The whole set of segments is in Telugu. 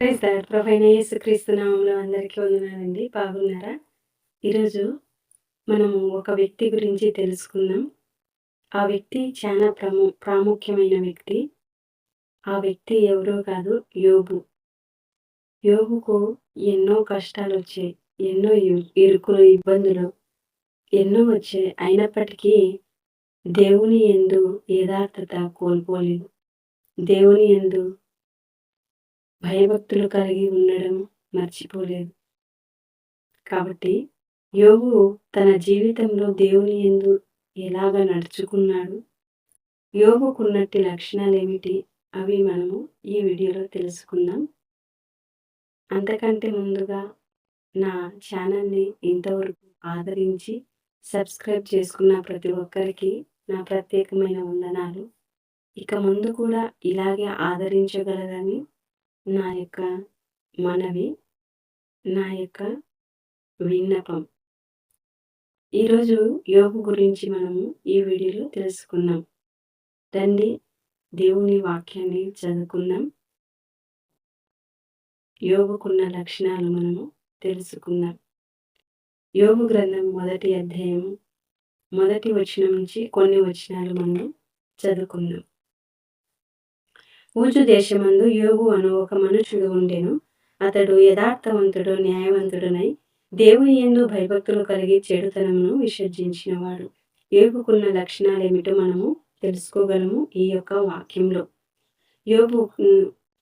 ప్రైజ్ ప్రొఫైన్ యేసు క్రీస్తునామంలో అందరికీ వందనాలండి. బాగున్నారా? ఈరోజు మనము ఒక వ్యక్తి గురించి తెలుసుకుందాం. ఆ వ్యక్తి చాలా ప్రము ప్రాముఖ్యమైన వ్యక్తి. ఆ వ్యక్తి ఎవరో కాదు యోబు. యోగుకు ఎన్నో కష్టాలు వచ్చాయి ఎన్నో ఇరుకులు, ఇబ్బందులు ఎన్నో వచ్చాయి. అయినప్పటికీ దేవుని ఎందు యథార్థత కోల్పోలేదు. దేవుని ఎందు భయభక్తులు కలిగి ఉండడం మర్చిపోలేదు. కాబట్టి యోగు తన జీవితంలో దేవుని ఎందు ఎలాగ నడుచుకున్నాడు? యోగుకున్నటి లక్షణాలు ఏమిటి అవి మనము ఈ వీడియోలో తెలుసుకుందాం. అంతకంటే ముందుగా నా ఛానల్‌ని ఇంతవరకు ఆదరించి, సబ్స్క్రైబ్ చేసుకున్న ప్రతి ఒక్కరికి నా ప్రత్యేకమైన వందనాలు. ఇక ముందు కూడా ఇలాగే ఆదరించగలరని నా యొక్క మనవి. నా యొక్క విన్నపం. ఈరోజు యోగ గురించి మనము ఈ వీడియోలో తెలుసుకున్నాం రండి దేవుని వాక్యాన్ని చదువుకుందాం. యోబుకున్న లక్షణాలు మనము తెలుసుకుందాం. యోగు గ్రంథం మొదటి అధ్యాయం మొదటి వచనం నుంచి కొన్ని వచనాలు మనము చదువుకుందాం. ఊజు దేశమందు యోగు అను ఒక మనుషుడు ఉండెను. అతడు యథార్థవంతుడు, న్యాయవంతుడునై దేవుని ఎందు భయభక్తులు కలిగి చెడుతనమును విసర్జించినవాడు. యోబుకున్న లక్షణాలేమిటో మనము తెలుసుకోగలము ఈ యొక్క వాక్యంలో. యోగు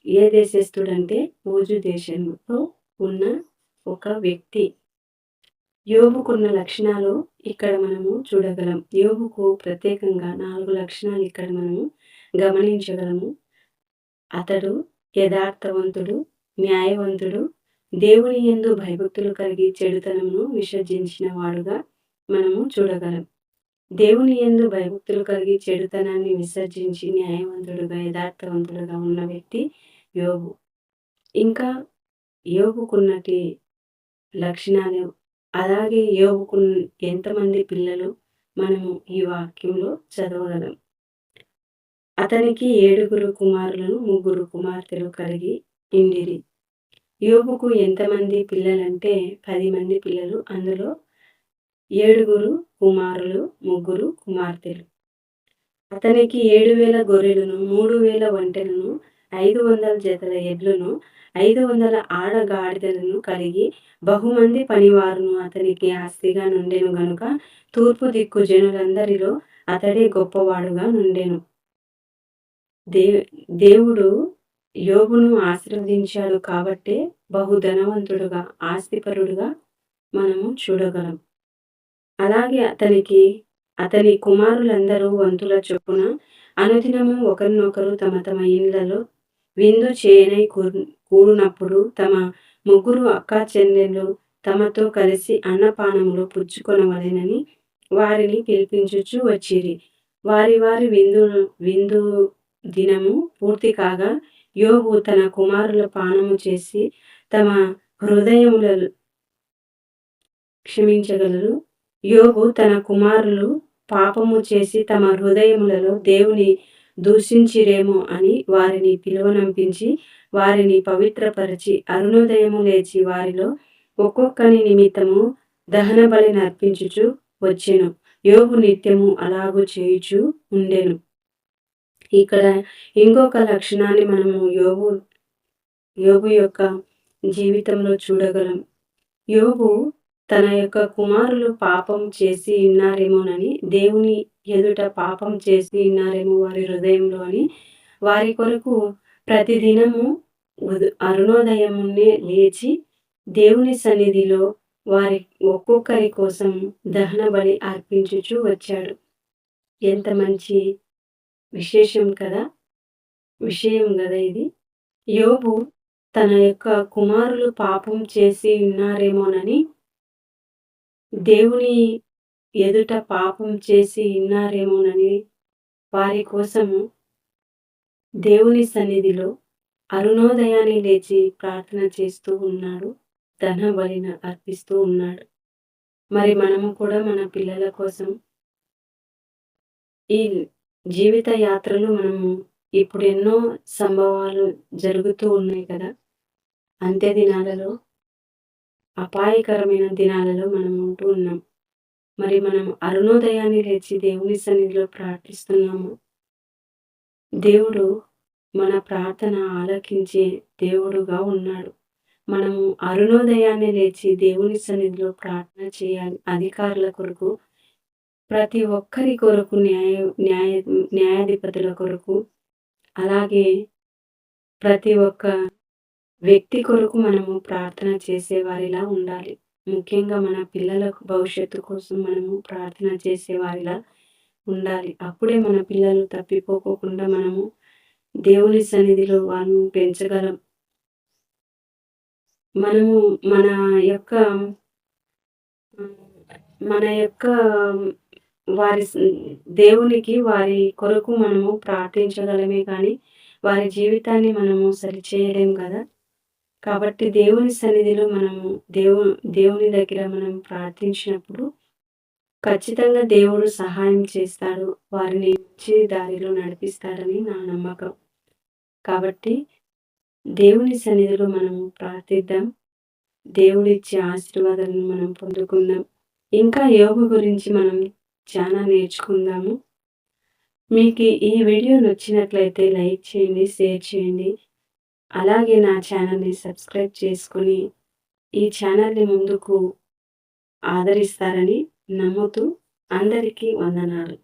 ఏ దేశస్థుడంటే ఊజు దేశంలో ఉన్న ఒక వ్యక్తి. యోగుకున్న లక్షణాలు ఇక్కడ మనము చూడగలం. యోగుకు ప్రత్యేకంగా నాలుగు లక్షణాలు ఇక్కడ మనము గమనించగలము. అతడు యథార్థవంతుడు, న్యాయవంతుడు, దేవుని ఎందు భయభక్తులు కలిగి చెడుతనమును విసర్జించిన వాడుగా మనము చూడగలం. దేవుని ఎందు భయభక్తులు కలిగి చెడుతనాన్ని విసర్జించి న్యాయవంతుడుగా, యథార్థవంతుడుగా ఉన్న వ్యక్తి యోగు ఇంకా యోగుకున్నటి లక్షణాలు అలాగే యోగుకు ఎంతమంది పిల్లలు మనము ఈ వాక్యంలో చదవగలం. అతనికి ఏడుగురు కుమారులను, ముగ్గురు కుమార్తెలు కలిగి ఇండిరి. యోబుకు ఎంతమంది పిల్లలంటే పది మంది పిల్లలు. అందులో ఏడుగురు కుమారులు, ముగ్గురు కుమార్తెలు. అతనికి ఏడు వేల గొర్రెలను, మూడు వేల ఒంటెలను, 500 జతల ఎడ్లను, ఐదు వందల ఆడగాడిదలను కలిగి బహుమంది పనివారును అతనికి ఆస్తిగా నుండెను గనుక తూర్పు దిక్కు జనులందరిలో అతడే గొప్పవాడుగా నుండెను. దే దేవుడు యోగును ఆశీర్వదించాడు కాబట్టే బహు ధనవంతుడుగా, ఆస్తిపరుడుగా మనము చూడగలం. అలాగే అతనికి అతని కుమారులందరూ వంతుల చొప్పున అనుదినము ఒకరినొకరు తమ తమ ఇండ్లలో విందు చేయనై కూడునప్పుడు తమ ముగ్గురు అక్కాచెల్లెళ్ళు తమతో కలిసి అన్నపానములు పుచ్చుకొనవలెనని వారిని పిలిపించుచూ వచ్చిరి. వారి వారి విందు విందు దినము పూర్తి కాగా యోగు తన కుమారుల పానము చేసి తమ హృదయములలో క్షమించగలరు. యోగు తన కుమారులు పాపము చేసి తమ హృదయములలో దేవుని దూషించిరేమో అని వారిని పిలువనంపించి వారిని పవిత్రపరచి అరుణోదయము లేచి వారిలో ఒక్కొక్కని నిమిత్తము దహనబలి నర్పించుచు వచ్చెను. యోగు నిత్యము అలాగూ చేయుచూ ఉండెను. ఇక్కడ ఇంకొక లక్షణాన్ని మనము యోగు యోగు యొక్క జీవితంలో చూడగలం. యోగు తన యొక్క కుమారులు పాపం చేసి ఉన్నారేమోనని దేవుని ఎదుట పాపం చేసి ఉన్నారేమో వారి హృదయంలో అని వారి కొరకు ప్రతిదినము అరుణోదయమునే లేచి దేవుని సన్నిధిలో వారి ఒక్కొక్కరి కోసం దహనబలి అర్పించుచూ వచ్చాడు. ఎంత మంచి విశేషం కదా! విషయం కదా ఇది. యోబు తన యొక్క కుమారులు పాపం చేసి ఉన్నారేమోనని దేవుని ఎదుట పాపం చేసి ఉన్నారేమోనని వారి కోసము దేవుని సన్నిధిలో అరుణోదయాన్ని లేచి ప్రార్థన చేస్తూ ఉన్నాడు. దహనబలిని అర్పిస్తూ ఉన్నాడు. మరి మనము కూడా మన పిల్లల కోసం ఈ జీవిత యాత్రలో మనము ఇప్పుడు ఎన్నో సంభవాలు జరుగుతూ ఉన్నాయి కదా! అంత్య దినాలలో అపాయకరమైన దినాలలో మనం ఉంటూ ఉన్నాం. మరి మనం అరుణోదయాన్ని లేచి దేవుని సన్నిధిలో ప్రార్థిస్తున్నాము? దేవుడు మన ప్రార్థన ఆలకించే దేవుడుగా ఉన్నాడు. మనము అరుణోదయాన్ని లేచి దేవుని సన్నిధిలో ప్రార్థన చేయాలి. అధికారుల కొరకు ప్రతి ఒక్కరి కొరకు న్యాయ న్యాయ న్యాయాధిపతుల కొరకు అలాగే ప్రతి ఒక్క వ్యక్తి కొరకు మనము ప్రార్థన చేసేవారిలా ఉండాలి. ముఖ్యంగా మన పిల్లలకు భవిష్యత్తు కోసం మనము ప్రార్థన చేసేవారిలా ఉండాలి. అప్పుడే మన పిల్లలు తప్పిపోకోకుండా మనము దేవుని సన్నిధిలో వాళ్ళను పెంచగలం. మనము మన యొక్క మన యొక్క వారి దేవునికి వారి కొరకు మనము ప్రార్థించగలమే కానీ వారి జీవితాన్ని మనము సరిచేయలేం కదా. కాబట్టి దేవుని సన్నిధిలో మనము దేవు దేవుని దగ్గర మనం ప్రార్థించినప్పుడు ఖచ్చితంగా దేవుడు సహాయం చేస్తాడు వారిని ఇచ్చి దారిలో నడిపిస్తాడని నా నమ్మకం. కాబట్టి దేవుని సన్నిధిలో మనము ప్రార్థిద్దాం. దేవుడిచ్చే ఆశీర్వాదాలను మనం పొందుకుందాం. ఇంకా యోగ గురించి మనం చాలా నేర్చుకుందాము. మీకు ఈ వీడియో నచ్చినట్లయితే లైక్ చేయండి షేర్ చేయండి. అలాగే నా ఛానల్ని సబ్స్క్రైబ్ చేసుకొని ఈ ఛానల్ని ముందుకు ఆదరిస్తారని నమ్ముతూ అందరికీ వందనాలు.